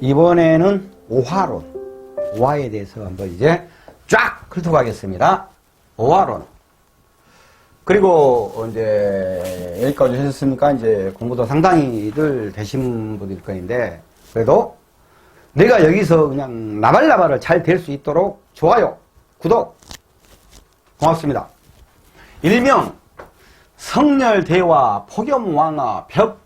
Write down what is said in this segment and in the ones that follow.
이번에는 오화론, 오화에 대해서 한번 이제 쫙 훑어가겠습니다. 오화론. 그리고 이제 여기까지 하셨으니까 이제 공부도 상당히들 되신 분일 거인데 그래도 내가 여기서 그냥 나발나발을 잘 될 수 있도록 좋아요, 구독 고맙습니다. 일명 성렬대화 폭염왕하 벽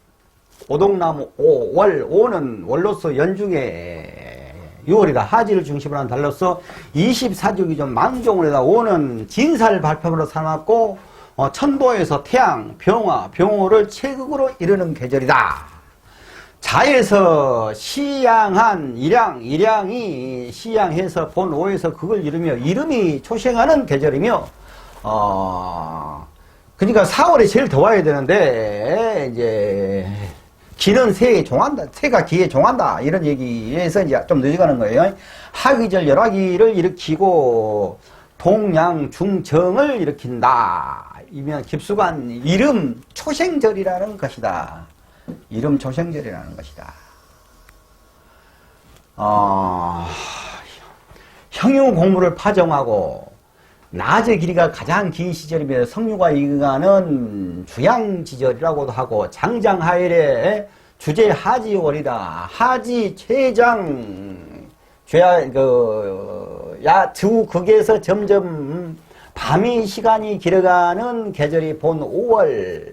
오동나무 오, 월, 오는 월로서 연중에 6월이다. 하지를 중심으로 한 달로서 24주기 전 망종을 해다 오는 진살 발표으로 삼았고 어, 천도에서 태양, 병화, 병호를 최극으로 이르는 계절이다. 자에서 시양한 일양, 일양이 시양해서 본 오에서 그걸 이루며 이름이 초생하는 계절이며 어, 그러니까 4월에 제일 더워야 되는데 이제 기는 새에 종한다. 새가 기에 종한다. 이런 얘기에서 이제 좀 늦어가는 거예요. 하기절 열화기를 일으키고 동양 중정을 일으킨다. 이면 깊숙한 이름 초생절이라는 것이다. 이름 초생절이라는 것이다. 어, 형유 공무를 파정하고 낮의 길이가 가장 긴 시절이며 성류가 이가는 주양 지절이라고도 하고 장장하일에 주제 하지월이다. 하지 최장 죄야 그야 주극에서 점점 밤이 시간이 길어가는 계절이 본 5월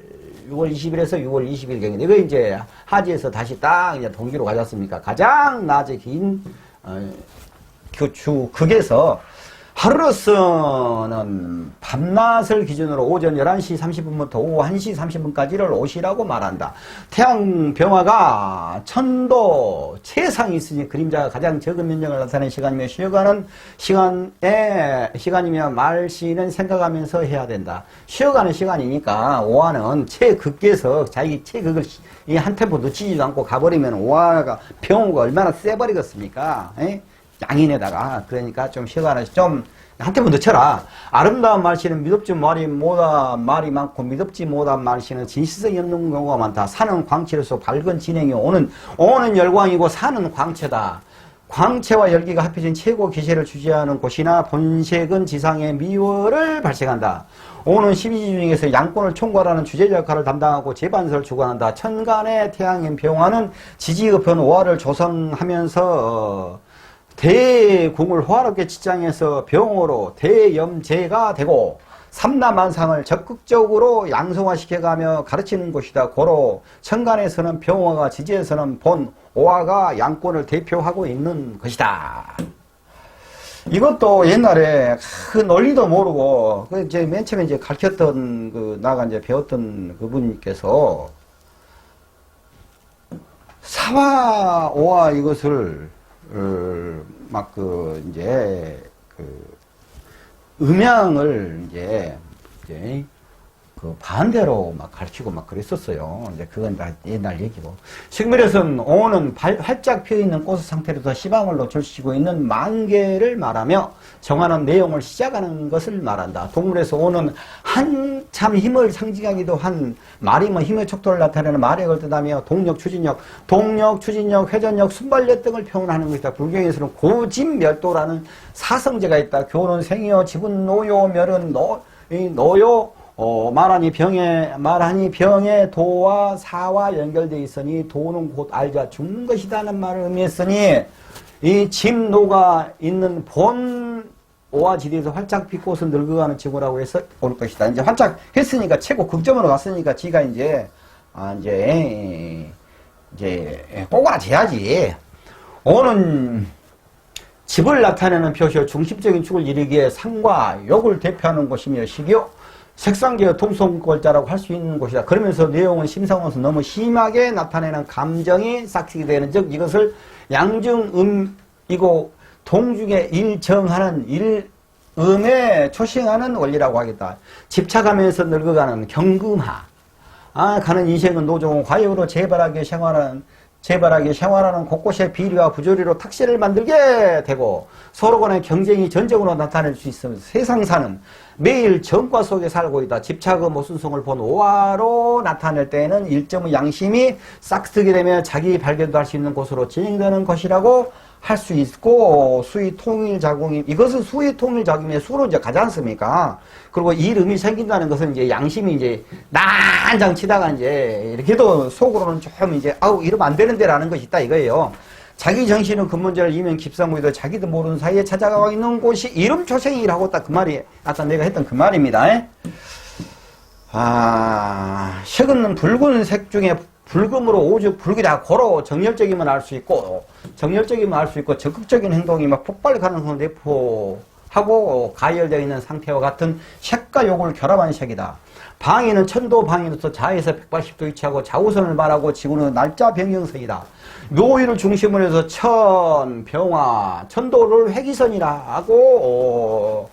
6월 20일에서 6월 20일경인데 이거 이제 하지에서 다시 딱 이제 동기로 가졌습니까? 가장 낮에 긴 어, 교추 극에서 하루로서는 밤낮을 기준으로 오전 11시 30분부터 오후 1시 30분까지를 오시라고 말한다. 태양 병화가 천도 최상이 있으니 그림자가 가장 적은 면적을 나타내는 시간이며 쉬어가는 시간에 시간이며 말시는 생각하면서 해야 된다. 쉬어가는 시간이니까 오화는 최극에서 자기 최극을 이 한 템포 놓치지도 않고 가버리면 오화가 병화가 얼마나 세버리겠습니까? 에? 양인에다가 그러니까 좀 시간을 좀 한테만 넣쳐라. 아름다운 말씨는 미덥지 말이 못한 말이 많고 미덥지 못한 말씨는 진실성이 없는 경우가 많다. 산은 광채로서 밝은 진행이 오는 오는 열광이고 산은 광채다. 광채와 열기가 합해진 최고 기세를 주재하는 곳이나 본색은 지상의 미월을 발생한다. 오는 12지 중에서 양권을 총괄하는 주제 역할을 담당하고 재반설을 주관한다. 천간의 태양인 병화는 지지급현 오화를 조성하면서 어, 대궁을 호화롭게 치장해서 병으로 대염제가 되고 삼남만상을 적극적으로 양성화시켜가며 가르치는 곳이다. 고로 천간에서는 병화가 지지에서는 본 오화가 양권을 대표하고 있는 것이다. 이것도 옛날에 그 논리도 모르고 그 이제 맨 처음에 이제 가르쳤던 그 나가 이제 배웠던 그분께서 사화 오화 이것을 어, 막 그 이제 그 음양을 이제 이제 그 반대로 막 가르치고 막 그랬었어요. 이제 그건 다 옛날 얘기고. 식물에서는 오는 발, 활짝 피어 있는 꽃의 상태로서 시방을 노출시키고 있는 만개를 말하며 정하는 내용을 시작하는 것을 말한다. 동물에서 오는 한참 힘을 상징하기도 한 말이 뭐 힘의 척도를 나타내는 말액을 뜻하며 동력, 추진력, 동력, 추진력, 회전력, 순발력 등을 표현하는 것이다. 불경에서는 고진멸도라는 사성제가 있다. 교는 생이요, 지분 노요, 멸은 노, 이 노요, 어, 말하니 병에, 말하니 병에 도와 사와 연결되어 있으니 도는 곧 알자 죽는 것이다는 말을 의미했으니 이 침노가 있는 본 오화지대에서 활짝 피꽃은 늙어가는 지구라고 해서 올 것이다. 이제 활짝 했으니까 최고 극점으로 갔으니까 지가 이제, 아, 이제, 이제, 꼬그라져야지. 오는 집을 나타내는 표시로 중심적인 축을 이루기에 상과 욕을 대표하는 곳이며 시기요. 색상계의 통성골자라고 할 수 있는 곳이다. 그러면서 내용은 심상원서 너무 심하게 나타내는 감정이 싹트게 되는 즉 이것을 양중음이고 동중에 일정하는 일음에 초싱하는 원리라고 하겠다. 집착하면서 늙어가는 경금하. 아, 가는 인생은 노종 과욕으로 재발하게 생활하는 재발하게 생활하는 곳곳의 비리와 부조리로 탁시를 만들게 되고 서로 간의 경쟁이 전적으로 나타낼 수 있으면서 세상 사는 매일 전과 속에 살고 있다. 집착의 모순성을 본 오화로 나타낼 때에는 일점의 양심이 싹 트게 되면 자기 발견도 할 수 있는 곳으로 진행되는 것이라고 할 수 있고 수의 통일 작용이 이것은 수의 통일 작용의 수로 이제 가지 않습니까? 그리고 이 이름이 생긴다는 것은 이제 양심이 이제 난장 치다가 이제 이렇게도 속으로는 좀 이제 아우 이러면 안 되는데라는 것이 있다 이거예요. 자기 정신은 근본자를 이면 깊사무이도 자기도 모르는 사이에 찾아가고 있는 곳이 이름 초생이라고 딱 그 말이 아까 내가 했던 그 말입니다. 아, 색은 붉은색 중에 붉음으로 오죽 붉이다 고로 정열적이면 알 수 있고 정열적이면 알 수 있고 적극적인 행동이 막 폭발 가능성을 내포하고 가열되어 있는 상태와 같은 색과 욕을 결합한 색이다. 방위는 천도 방위로서 자에서 180도 위치하고 좌우선을 말하고 지구는 날짜 변경선이다. 묘의를 중심으로 해서 천, 병화, 천도를 회기선이라고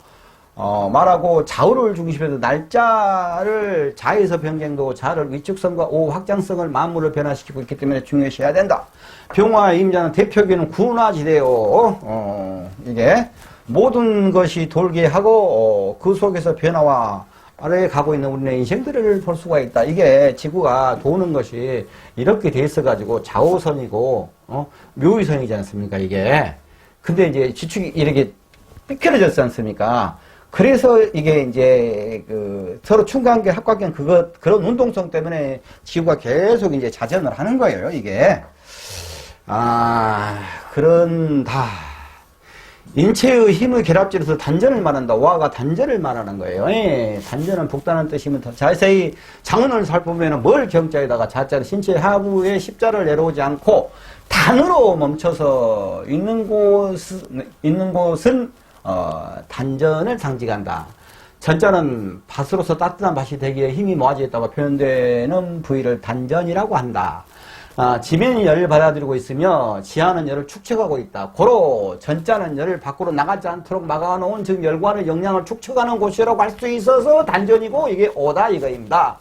어, 어, 말하고 좌우를 중심으로 날짜를 자에서 변경도 자를 위축성과 오 확장성을 만물을 변화시키고 있기 때문에 중요시해야 된다. 병화의 임자는 대표기는 군화지대요. 어, 이게 모든 것이 돌게 하고 어, 그 속에서 변화와 아래에 가고 있는 우리의 인생들을 볼 수가 있다. 이게 지구가 도는 것이 이렇게 돼 있어가지고 좌우선이고 어, 묘의선이지 않습니까? 이게 근데 이제 지축이 이렇게 삐뚤어졌지 않습니까? 그래서 이게 이제 그 서로 충관계, 합관계 그거 그런 운동성 때문에 지구가 계속 이제 자전을 하는 거예요. 이게 아 그런다. 인체의 힘의 결합지로서 단전을 말한다. 와가 단전을 말하는 거예요. 예, 단전은 북다는 뜻이면 더 자세히 장언을 살펴보면 뭘 경자에다가 자자를 신체 하부에 십자를 내려오지 않고 단으로 멈춰서 있는 곳 있는 곳은 어, 단전을 상징한다. 전자는 밭으로서 따뜻한 밭이 되기에 힘이 모아지겠다고 표현되는 부위를 단전이라고 한다. 아, 지면이 열을 받아들이고 있으며 지하는 열을 축적하고 있다. 고로 전자는 열을 밖으로 나가지 않도록 막아놓은 즉 열과의 영향을 축적하는 곳이라고 할 수 있어서 단전이고 이게 오다 이거입니다.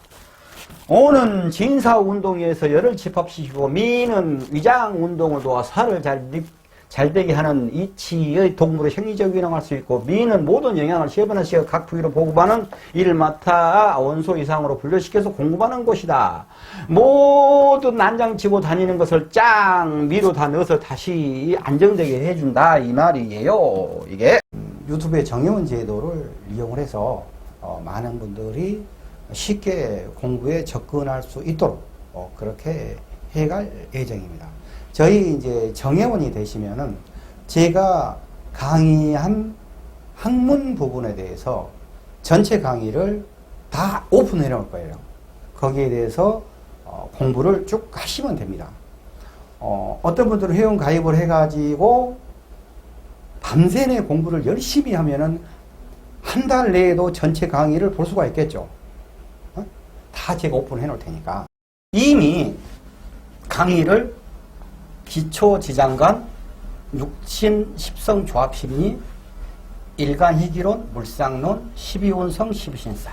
오는 진사 운동에서 열을 집합시키고 미는 위장 운동을 도와 살을 잘, 립- 잘 되게 하는 이치의 동물의 생리적 기능할 수 있고 미는 모든 영향을 시어번화시켜 각 부위로 보급하는 이를 맡아 원소 이상으로 분류시켜서 공급하는 곳이다. 모든 난장치고 다니는 것을 짱 미로 다 넣어서 다시 안정되게 해준다 이 말이에요. 이게 유튜브의 정의원 제도를 이용을 해서 어, 많은 분들이 쉽게 공부에 접근할 수 있도록 어, 그렇게 해갈 예정입니다. 저희 이제 정회원이 되시면은 제가 강의한 학문 부분에 대해서 전체 강의를 다 오픈해 놓을 거예요. 거기에 대해서 어, 공부를 쭉 하시면 됩니다. 어, 어떤 분들은 회원 가입을 해가지고 밤새내 공부를 열심히 하면은 한 달 내에도 전체 강의를 볼 수가 있겠죠. 어? 다 제가 오픈해 놓을 테니까. 이미 강의를 기초 지장간 육신 십성 조합 심리 일간 희기론 물상론 12운성 12신살.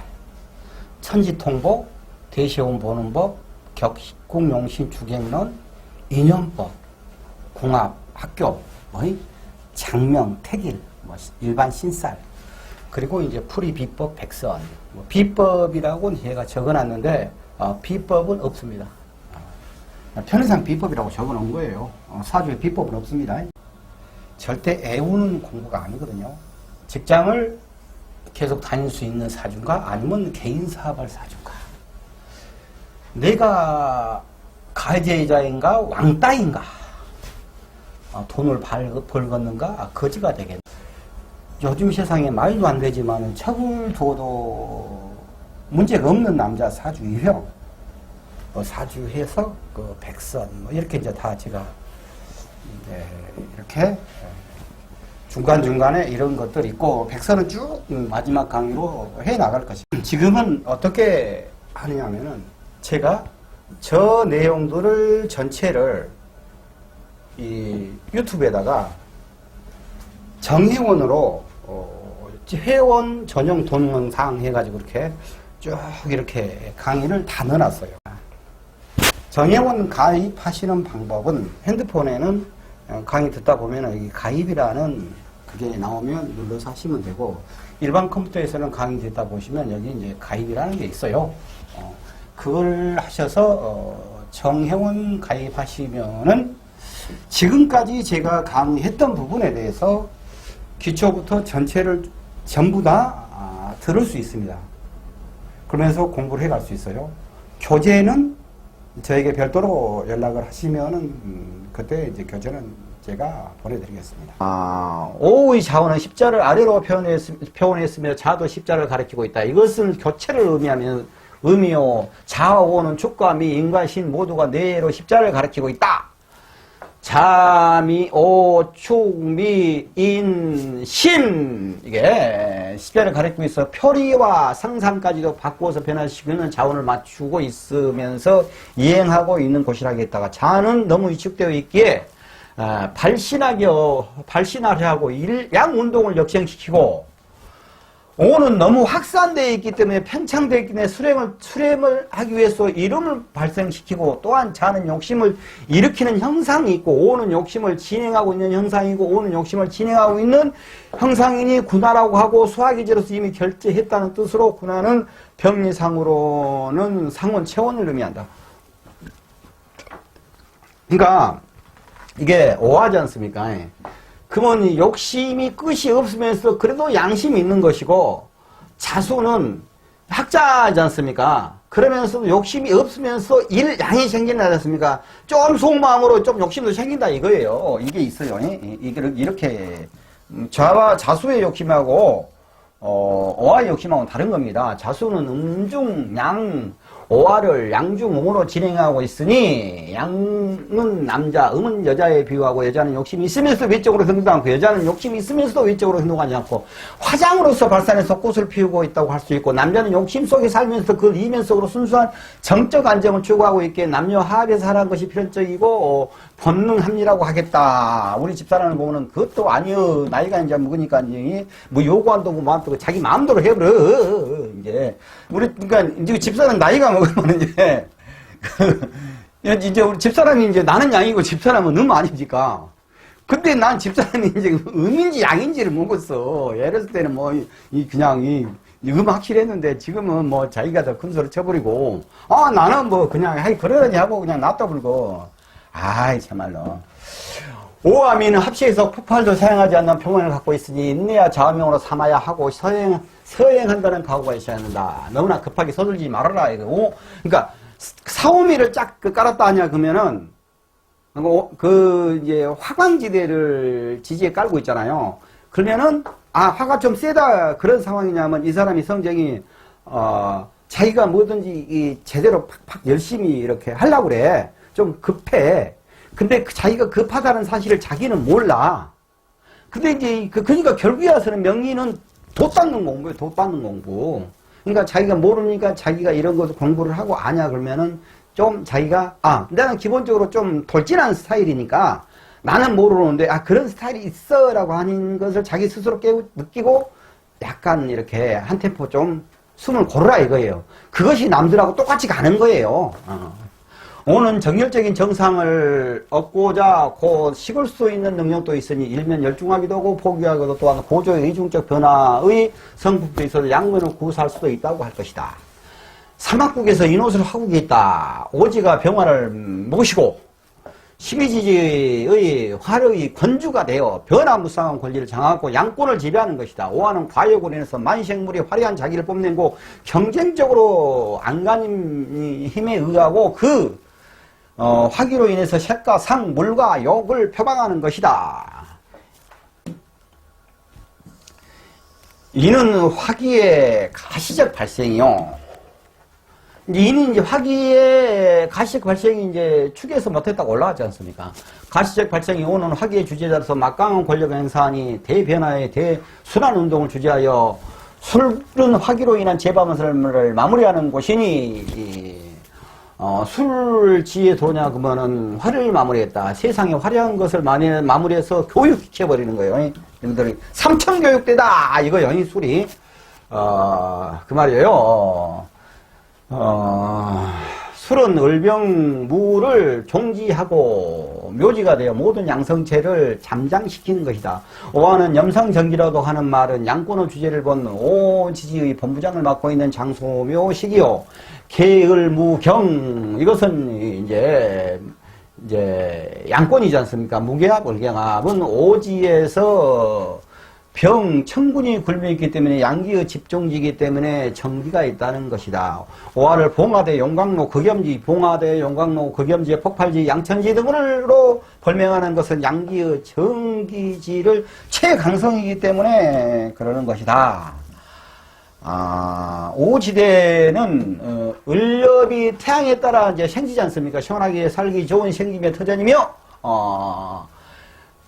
천지통보 대시온 보는 법 격국용신 주객론 인연법 궁합 학교 뭐 장명 택일 뭐 일반 신살. 그리고 이제 풀이 비법 백선. 뭐 비법이라고는 제가 적어놨는데 어, 비법은 없습니다. 편의상 비법이라고 적어놓은 거예요. 어, 사주에 비법은 없습니다. 절대 애우는 공부가 아니거든요. 직장을 계속 다닐 수 있는 사주인가 아니면 개인 사업할 사주인가. 내가 가해자인가 왕따인가. 어, 돈을 벌, 벌겠는가 거지가 되겠네. 요즘 세상에 말도 안 되지만 척을 둬도 문제가 없는 남자 사주 유형. 뭐 사주해서 그 백선 뭐 이렇게 이제 다 제가 이제 이렇게 중간 중간에 이런 것들 있고 백선은 쭉 마지막 강의로 해 나갈 것입니다. 지금은 어떻게 하느냐면은 제가 저 내용들을 전체를 이 유튜브에다가 정회원으로 어, 회원 전용 동영상 해가지고 이렇게 쭉 이렇게 강의를 다 넣어놨어요. 정회원 가입하시는 방법은 핸드폰에는 어, 강의 듣다 보면 여기 가입이라는 그게 나오면 눌러서 하시면 되고 일반 컴퓨터에서는 강의 듣다 보시면 여기 이제 가입이라는 게 있어요. 어, 그걸 하셔서 어, 정혜원 가입하시면은 지금까지 제가 강의했던 부분에 대해서 기초부터 전체를 전부 다 아, 들을 수 있습니다. 그러면서 공부를 해갈 수 있어요. 교재는 저에게 별도로 연락을 하시면은 음, 그때 이제 교재는 제가 보내드리겠습니다. 아, 오의 자원은 십자를 아래로 표현했, 표현했으며 자도 십자를 가리키고 있다. 이것은 교체를 의미하면 의미요. 오는 축과 미 인과 신 모두가 뇌로 십자를 가리키고 있다. 자미 오축미 인신. 이게 십자를 가리키고 있어 표리와 상상까지도 바꾸어서 변화시키는 자원을 맞추고 있으면서 이행하고 있는 곳이라겠다가 자는 너무 위축되어 있기에 아, 발신하게 발신하려 하고 일, 양 운동을 역행시키고 오는 너무 확산되어 있기 때문에 팽창되어 있기 때문에 수렴을, 수렴을 하기 위해서 이름을 발생시키고 또한 자는 욕심을 일으키는 형상이 있고 오는 욕심을 진행하고 있는 형상이고 오는 욕심을 진행하고 있는 형상이니 군화라고 하고 수학이제로서 이미 결제했다는 뜻으로 군화는 병리상으로는 상원 체원을 의미한다. 그러니까 이게 오하지 않습니까? 예. 그러면 욕심이 끝이 없으면서 그래도 양심이 있는 것이고 자수는 학자지 않습니까? 그러면서도 욕심이 없으면서 일 양이 생기지 않습니까? 좀 속마음으로 좀 욕심도 생긴다 이거예요. 이게 있어요. 예. 이게 이렇게 음, 자와 자수의 욕심하고 어, 오화의 욕심하고는 다른 겁니다. 자수는 음중 양 오화를 양중음으로 진행하고 있으니 양은 남자, 음은 여자에 비유하고 여자는 욕심이 있으면서 외적으로 행동하지 않고 여자는 욕심이 있으면서도 외적으로 행동하지 않고 화장으로서 발산해서 꽃을 피우고 있다고 할 수 있고 남자는 욕심 속에 살면서 그 이면 속으로 순수한 정적 안정을 추구하고 있기에 남녀 화합에서 하라는 것이 필연적이고 어, 본능 합리라고 하겠다. 우리 집사람을 보면은 그것도 아니요. 나이가 이제 먹으니까 이제 뭐 요구한다고 뭐한다고 자기 마음대로 해버려. 이제 우리 그러니까 이제 집사람 나이가 먹으면 이제 그 이제 우리 집사람이 이제 나는 양이고 집사람은 음 아닙니까? 근데 난 집사람이 이제 음인지 양인지를 모르겠어. 예를 들 때는 뭐, 이, 그냥, 이, 음 확실했는데 지금은 뭐 자기가 더 큰 소리 쳐버리고, 아, 나는 뭐 그냥, 하이, 그러려니 하고 그냥 놔둬불고. 아이, 참말로. 오아미는 합시에서 폭발도 사용하지 않는 평원을 갖고 있으니 인내야 자음용으로 삼아야 하고 서행, 서행한다는 각오가 있어야 한다. 너무나 급하게 서둘지 말아라. 이거. 오, 그러니까 사오미를 쫙 깔았다 하냐 그러면은 그, 그 이제 화광지대를 지지에 깔고 있잖아요. 그러면은 아 화가 좀 세다 그런 상황이냐면 이 사람이 성정이 어 자기가 뭐든지 이 제대로 팍팍 열심히 이렇게 하려고 그래. 좀 급해. 근데 그 자기가 급하다는 사실을 자기는 몰라. 근데 이제 그 그러니까 결국에 와서는 명의는 돈 받는 공부예요. 돈 받는 공부. 그러니까 자기가 모르니까 자기가 이런 것을 공부를 하고 아냐 그러면은 좀 자기가 아 나는 기본적으로 좀 돌진한 스타일이니까 나는 모르는데 아 그런 스타일이 있어라고 하는 것을 자기 스스로 깨우, 느끼고 약간 이렇게 한 템포 좀 숨을 고르라 이거예요. 그것이 남들하고 똑같이 가는 거예요. 어. 오는 정열적인 정상을 얻고자 곧 식을 수 있는 능력도 있으니 일면 열중하기도 하고 포기하기도 또한 고조의 이중적 변화의 성품도 있어서 양면을 구사할 수도 있다고 할 것이다. 사막국에서 인옷을 하고 있다. 오지가 병화를 모시고 십이지지의 화력이 권주가 되어 변화무쌍한 권리를 장하고 양권을 지배하는 것이다. 오하는 과욕을 인해서 만생물이 화려한 자기를 뽐내고 경쟁적으로 안간힘 힘에 의하고 그 어, 화기로 인해서 색과 상, 물과 욕을 표방하는 것이다. 이는 화기의 가시적 발생이요. 이는 이제 화기의 가시적 발생이 이제 축에서 못했다고 올라왔지 않습니까? 가시적 발생이 오는 화기의 주제자로서 막강한 권력 행사하니 대변화의 대순환 운동을 주재하여 술은 화기로 인한 재방을 마무리하는 곳이니 어, 술지에 들어오냐 그러면은 화를 마무리했다. 세상에 화려한 것을 많이 마무리해서 교육시켜 버리는 거예요. 여러분들이 삼천 교육대다 이거요. 이 술이 어, 그 말이에요. 어, 술은 을병무를 종지하고 묘지가 되어 모든 양성체를 잠장시키는 것이다. 오화는 염성정기라도 하는 말은 양권의 주제를 본 오지지의 본부장을 맡고 있는 장소묘 시기요. 계을무경 이것은 이제 이제 양권이지 않습니까? 무게합, 을경합은 오지에서 병, 천군이 굴려있기 때문에 양기의 집중지이기 때문에 정기가 있다는 것이다. 오화를 봉화대 용광로 극염지, 봉화대 용광로 극염지, 폭발지, 양천지 등으로 벌명하는 것은 양기의 정기지를 최강성이기 때문에 그러는 것이다. 아, 오지대는 어, 을렵이 태양에 따라 이제 생기지 않습니까? 시원하게 살기 좋은 생김의 터전이며 어,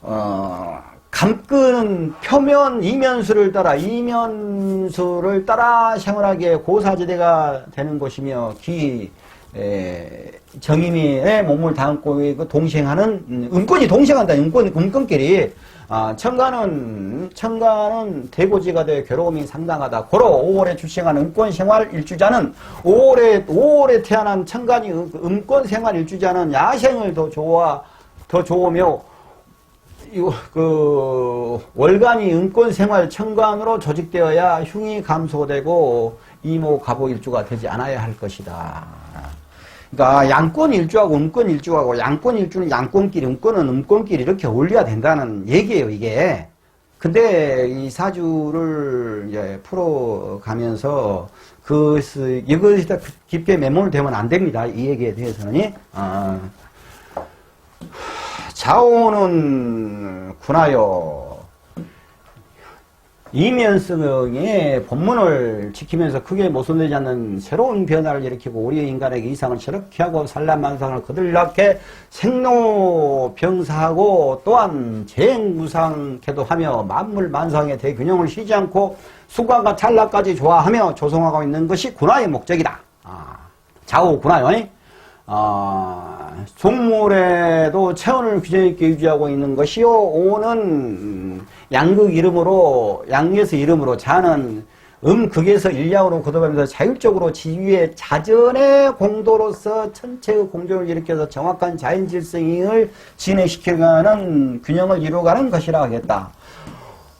어, 감끄는 표면 이면수를 따라 이면수를 따라 생활하게 고사지대가 되는 곳이며 기 에, 정인이의 몸을 담고 그 동생하는 음, 음권이 동생한다. 음권 음권끼리 아, 청가는 청가는 대고지가 되어 괴로움이 상당하다. 고로 5월에 출생한 음권 생활 일주자는 5월에 5월에 태어난 청간이 음- 음권 생활 일주자는 야생을 더 좋아 더 좋으며 그 월간이 은권 생활 청관으로 조직되어야 흉이 감소되고 이모 가보 일주가 되지 않아야 할 것이다. 그러니까 양권 일주하고 음권 일주하고 양권 일주는 양권끼리 음권은 음권끼리 이렇게 어울려야 된다는 얘기예요 이게. 근데 이 사주를 이제 풀어가면서 그것을 이것이다 깊게 매몰되면 안 됩니다. 이 얘기에 대해서는. 아. 자오는 구나요. 이면성의 본문을 지키면서 크게 모순되지 않는 새로운 변화를 일으키고 우리 인간에게 이상을 저렇게 하고 산란만상을 거들락해 생로병사하고 또한 재행무상케도 하며 만물만상의 대균형을 쉬지 않고 수관과 찰나까지 좋아하며 조성하고 있는 것이 군화의 목적이다. 아, 좌우 군화요. 아, 속물에도 체온을 균형 있게 유지하고 있는 것이요. 오는 양극 이름으로 양에서 이름으로 자는 음극에서 일양으로 거듭하면서 자율적으로 지위의 자전의 공도로서 전체의 공조를 일으켜서 정확한 자연 질성을 진행시켜가는 균형을 이루어가는 것이라 하겠다.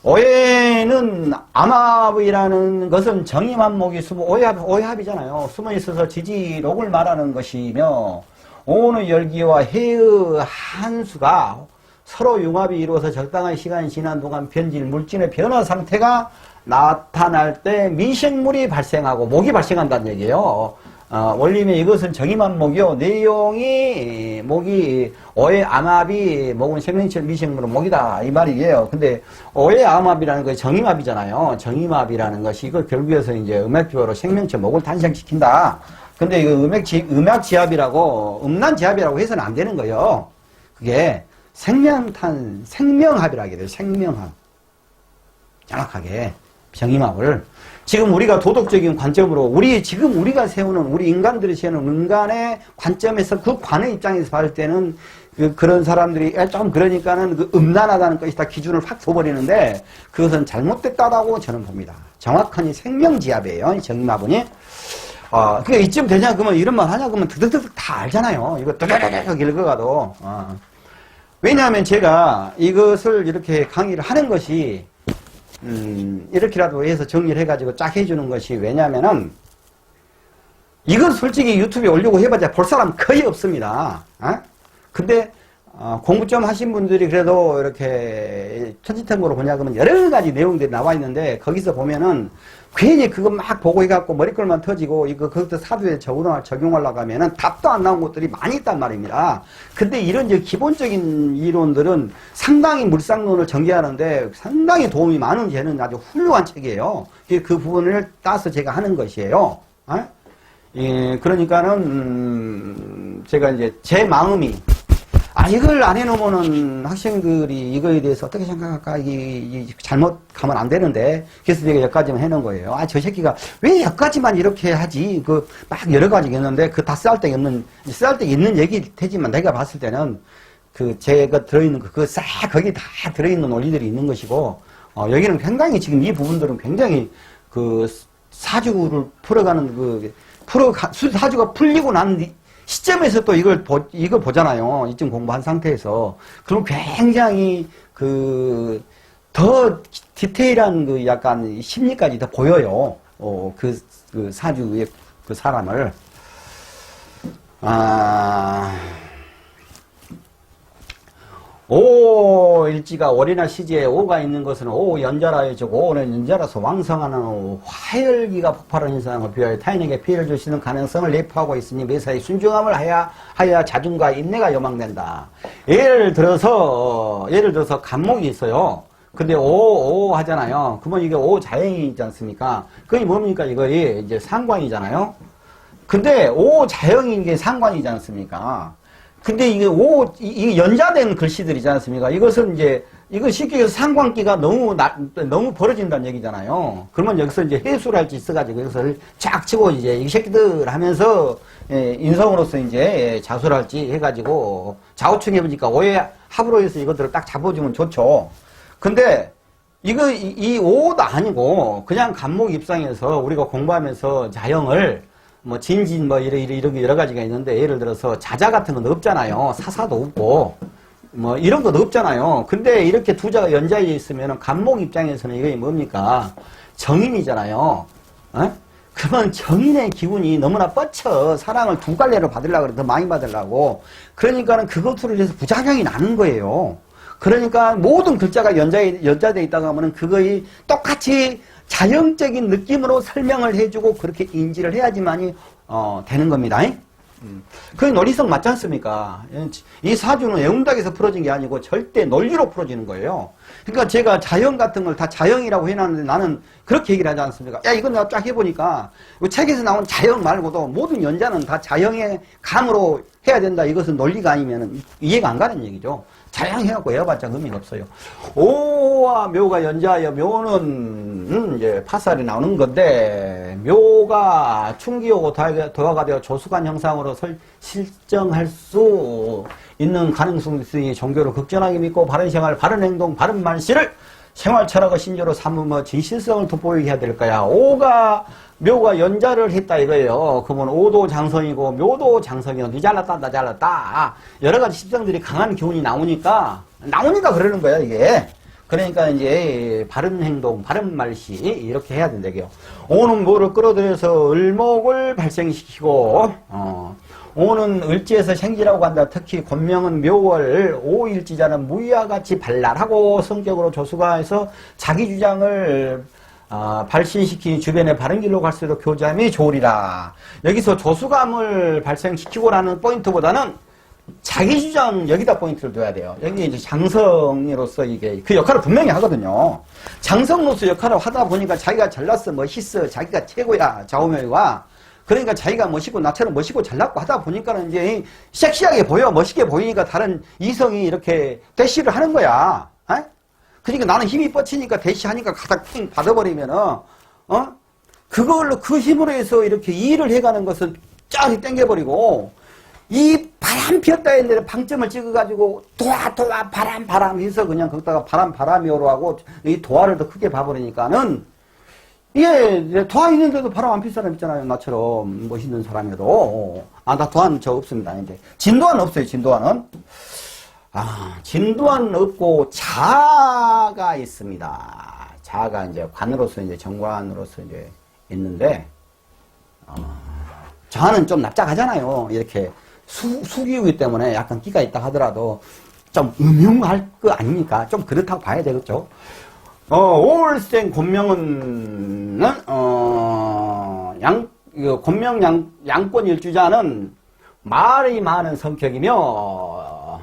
오해는 암합이라는 것은 정의만 목이 숨어 오해합, 오해합이잖아요. 숨어 있어서 지지록을 말하는 것이며 오는 열기와 해의 한수가 서로 융합이 이루어서 적당한 시간이 지난 동안 변질 물질의 변화 상태가 나타날 때 미생물이 발생하고 목이 발생한다는 얘기예요. 어, 원리면 이것은 정의만 목이요. 내용이 목이 오해 암압이 목은 생명체 미생물은 목이다 이 말이에요. 근데 오해 암압이라는 것이 정의합이잖아요. 정의합이라는 것이 이걸 결국에서 이제 음액적으로 생명체 목을 탄생시킨다. 근데 이거 음액지 음약지압이라고 음란 지압이라고 해서는 안 되는 거예요. 그게 생명탄 생명합이라게 돼요. 생명합. 정확하게 정의합을 지금 우리가 도덕적인 관점으로 우리 지금 우리가 세우는 우리 인간들이 세우는 인간의 관점에서 그 관의 입장에서 봤을 때는 그, 그런 사람들이 야, 좀 그러니까는 그 음란하다는 것이 다 기준을 확 둬버리는데 그것은 잘못됐다라고 저는 봅니다. 정확한 이 생명지압이에요. 이 정의합은이. 어, 그게 이쯤 되냐, 그러면 이런 말 하냐, 그러면 드득드득 다 알잖아요. 이거 드득드득 읽어가도. 어. 왜냐하면 제가 이것을 이렇게 강의를 하는 것이, 음, 이렇게라도 해서 정리를 해가지고 쫙 해주는 것이 왜냐면은, 이건 솔직히 유튜브에 올리고 해봤자 볼 사람 거의 없습니다. 어? 근데, 어, 공부 좀 하신 분들이 그래도 이렇게 천지탱으로 보냐 그러면 여러 가지 내용들이 나와 있는데 거기서 보면은 괜히 그거 막 보고 해갖고 머리끌만 터지고 이거 그것도 사주에 적용을 적용하려고 하면은 답도 안 나온 것들이 많이 있단 말입니다. 근데 이런 이제 기본적인 이론들은 상당히 물상론을 전개하는데 상당히 도움이 많은 얘는 아주 훌륭한 책이에요. 그, 그 부분을 따서 제가 하는 것이에요. 어? 예, 그러니까는 음, 제가 이제 제 마음이 아, 이걸 안 해놓으면은 학생들이 이거에 대해서 어떻게 생각할까? 이, 이 잘못 가면 안 되는데. 그래서 내가 여기까지만 해놓은 거예요. 아, 저 새끼가 왜 여기까지만 이렇게 하지? 그, 막 여러 가지가 있는데, 그 다 쓸데기 없는, 쓸데기 있는 얘기 되지만 내가 봤을 때는 그 제가 들어있는 거, 그거 싹 거기 다 들어있는 논리들이 있는 것이고, 어, 여기는 굉장히 지금 이 부분들은 굉장히 그 사주를 풀어가는 그, 풀어, 사주가 풀리고 난 시점에서 또 이걸 보, 이거 보잖아요. 이쯤 공부한 상태에서. 그럼 굉장히 그, 더 디테일한 그 약간 심리까지 더 보여요. 어, 그, 그 사주의 그 사람을. 아, 오 일지가 월이나 시지에 오가 있는 것은 오 연자라에 즉 오는 연자라서 왕성하는 오, 화열기가 폭발하는 현상을 비하여 타인에게 피해를 주시는 가능성을 내포하고 있으니 매사에 순종함을 하여, 하여 자중과 인내가 요망된다. 예를 들어서 예를 들어서 간목이 있어요. 근데 오, 오 하잖아요. 그러면 이게 오 자행이 있지 않습니까? 그게 뭡니까? 이거 이제 상관이잖아요. 근데 오 자형인 게 상관이지 않습니까? 근데 이게 오, 이- 연자된 글씨들이지 않습니까? 이것은 이제, 이거 쉽게 얘기해서 상관기가 너무, 나, 너무 벌어진다는 얘기잖아요. 그러면 여기서 이제 해수를 할지 있어가지고 이것을 쫙 치고 이제 이 새끼들 하면서, 예, 인성으로서 이제 예, 자수를 할지 해가지고 좌우충 해보니까 오해 합으로 해서 이것들을 딱 잡아주면 좋죠. 근데 이거, 이, 이 오도 아니고 그냥 간목 입장에서 우리가 공부하면서 자형을 뭐 진진 뭐 이런 이런 이런 게 여러 가지가 있는데 예를 들어서 자자 같은 건 없잖아요. 사사도 없고 뭐 이런 것도 없잖아요. 근데 이렇게 두 자가 연자에 있으면은 간목 입장에서는 이게 뭡니까 정인이잖아요. 어? 그러면 정인의 기운이 너무나 뻗쳐 사랑을 두 갈래로 받으려고 그래 더 많이 받으려고 그러니까는 그것으로 해서 부작용이 나는 거예요. 그러니까 모든 글자가 연자에 연자돼 있다고 하면은 그거의 똑같이 자연적인 느낌으로 설명을 해주고 그렇게 인지를 해야지만이 어, 되는 겁니다. 음. 그 논리성 맞지 않습니까? 이 사주는 애웅닥에서 풀어진 게 아니고 절대 논리로 풀어지는 거예요. 그러니까 제가 자형 같은 걸 다 자형이라고 해놨는데 나는 그렇게 얘기를 하지 않습니까? 야, 이건 내가 쫙 해보니까 이 책에서 나온 자형 말고도 모든 연자는 다 자형의 감으로 해야 된다. 이것은 논리가 아니면 이해가 안 가는 얘기죠. 자양해갖고 해봤자 의미가 없어요. 오와 묘가 연자하여 묘는 음, 이제 파살이 나오는 건데 묘가 충기오고 도화가, 되어 조수관 형상으로 설, 실정할 수 있는 가능성이 종교를 극진하게 믿고 바른 생활, 바른 행동, 바른 말씨를 생활 철학과 신조로 삼으며 진실성을 돋보이게 해야 될 거야. 오가 묘가 연자를 했다 이거예요. 그러면 오도 장성이고 묘도 장성이고 니 잘났다 나 잘났다 여러 가지 십성들이 강한 기운이 나오니까 나오니까 그러는 거야 이게. 그러니까 이제 바른 행동, 바른 말씨 이렇게 해야 된다고요. 오는 뭐를 끌어들여서 을목을 발생시키고 어, 오는 을지에서 생지라고 한다. 특히 권명은 묘월, 오일지자는 무의와 같이 발랄하고 성격으로 조수가해서 자기 주장을 아, 발신시키 주변에 바른 길로 갈수록 교감이 좋으리라. 여기서 조수감을 발생시키고라는 포인트보다는 자기 주장 여기다 포인트를 둬야 돼요. 여기 이제 장성으로서 이게 그 역할을 분명히 하거든요. 장성으로서 역할을 하다 보니까 자기가 잘났어, 멋있어, 자기가 최고야, 좌우명과 그러니까 자기가 멋있고 나처럼 멋있고 잘났고 하다 보니까는 이제 섹시하게 보여, 멋있게 보이니까 다른 이성이 이렇게 대시를 하는 거야. 에? 그러니까 나는 힘이 뻗치니까 대시하니까 가닥 핑 받아버리면은 어 그걸로 그 힘으로 해서 이렇게 일을 해가는 것은 쫙 땡겨버리고 이 바람 피었다 했는데 방점을 찍어가지고 도와 도와 바람 바람 해서 그냥 거기다가 바람 바람이오로 하고 이 도화를 더 크게 봐버리니까는 이게 도화 있는데도 바람 안필 사람 있잖아요 나처럼 멋있는 사람이라도 아 나 도화는 저 없습니다 이제 진도화는 없어요 진도화는 아, 진도한 없고 자가 있습니다. 자가 이제 관으로서 이제 정관으로서 이제 있는데 어, 자는 좀 납작하잖아요. 이렇게 수, 수기이기 때문에 약간 끼가 있다 하더라도 좀 음흉할 거 아닙니까? 좀 그렇다고 봐야 되겠죠. 어, 오월생 곤명은 어, 양 곤명 양 양권 일주자는 말이 많은 성격이며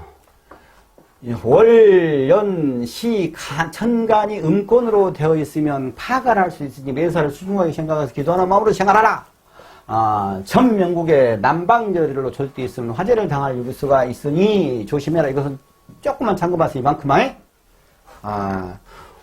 월, 연, 시, 간, 천간이 음권으로 되어 있으면 파간할 수 있으니 매사를 수중하게 생각해서 기도하는 마음으로 생활하라. 아, 전 명국의 남방절일로 절대 있으면 화재를 당할 수가 있으니 조심해라. 이것은 조금만 참고 봐서 이만큼만. 아,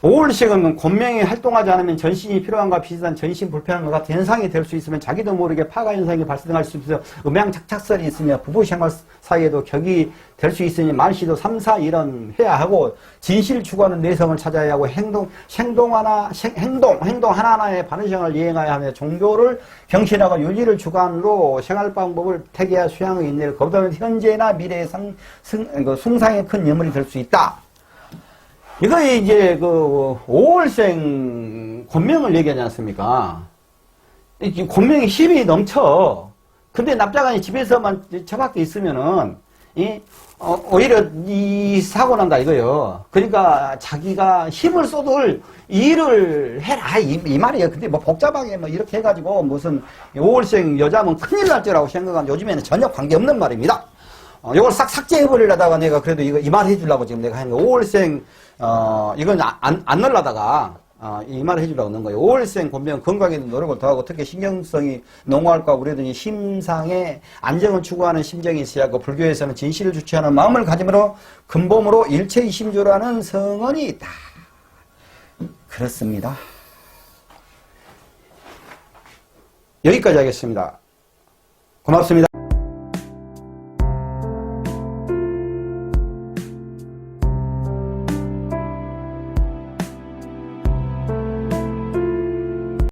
오월식은 곤명이 활동하지 않으면 전신이 필요한가 비슷한 전신 같은 현상이 될 수 있으면 자기도 모르게 파가 현상이 발생할 수 있어 음양 착착설이 있으며 부부 생활 사이에도 격이 될 수 있으니 만시도 3, 4 이런 해야 하고 진실 추구하는 내성을 찾아야 하고 행동 행동 하나 생- 행동 행동 하나하나의 반응성을 이행해야 하며 종교를 경신하고 윤리를 주관으로 생활 방법을 태계와 수양의 인내를 거듭하면 현재나 미래의 상, 승, 그 숭상에 큰 예물이 될 수 있다. 이거 이제 그 5월생 권명을 얘기하지 않습니까? 이 권명이 힘이 넘쳐. 근데 납작한이 집에서만 처박혀 있으면은 이 어, 오히려 이 사고 난다 이거요. 그러니까 자기가 힘을 쏟을 일을 해라 이, 이 말이에요. 근데 뭐 복잡하게 뭐 이렇게 해가지고 무슨 5월생 여자면 큰일 날 줄라고 생각하면 요즘에는 전혀 관계 없는 말입니다. 어, 이걸 싹 삭제해버리려다가 내가 그래도 이거 이 말 해주려고 지금 내가 하는 거 5월생, 어, 이건 안, 안 넣으려다가, 어, 이 말을 해주려고 넣은 거예요. 5월생 본명 건강에도 노력을 더하고 특히 신경성이 농후할까 그러더니 심상에 안정을 추구하는 심정이 있어야 하고 불교에서는 진실을 주체하는 마음을 가짐으로 근본으로 일체의 심조라는 성언이 있다. 그렇습니다. 여기까지 하겠습니다. 고맙습니다.